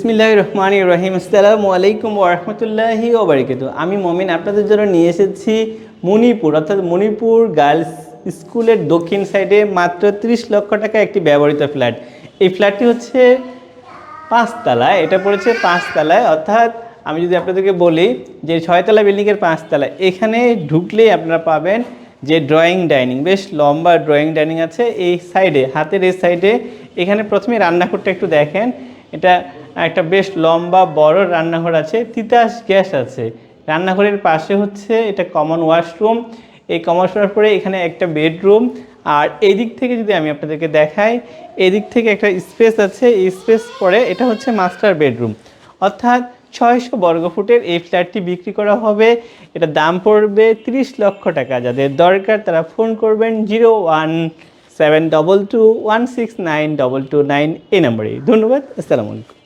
বিসমিল্লাহ রহমান রহিম। আসসালামু আলাইকুম ওরহমতুল্লাহি ওবরাকাতু আমি মমিন, আপনাদের জন্য নিয়ে এসেছি মণিপুর, অর্থাৎ মণিপুর গার্লস স্কুলের দক্ষিণ সাইডে মাত্র 30 লক্ষ টাকা একটি ব্যবহৃত ফ্ল্যাট। এই ফ্ল্যাটটি হচ্ছে পাঁচতলায়, এটা পড়েছে পাঁচতলায়, অর্থাৎ আমি যদি আপনাদেরকে বলি যে ছয়তলা বিল্ডিংয়ের পাঁচতলা এখানে ঢুকলেই আপনারা পাবেন যে ড্রয়িং ডাইনিং বেশ লম্বা ড্রয়িং ডাইনিং আছে। এই সাইডে, হাতের এই সাইডে, এখানে প্রথমে রান্নাঘরটা একটু দেখেন। এটা একটা বেশ লম্বা, বড় রান্নাঘর আছে, তিতাস গ্যাস আছে। রান্নাঘরের পাশে হচ্ছে এটা কমন ওয়াশরুম এই কমন ওয়াশরুমের পরে এখানে একটা বেডরুম আর এই দিক থেকে যদি আমি আপনাদেরকে দেখাই, এদিক থেকে একটা স্পেস আছে। স্পেস পরে এটা হচ্ছে মাস্টার বেডরুম অর্থাৎ ছয়শো বর্গফুটের এই ফ্ল্যাটটি বিক্রি করা হবে। এটা দাম পড়বে 30 লক্ষ টাকা। যাদের দরকার তারা ফোন করবেন zero one seven double two one six nine double two nine এই নম্বরে। ধন্যবাদ। আসসালামু আলাইকুম।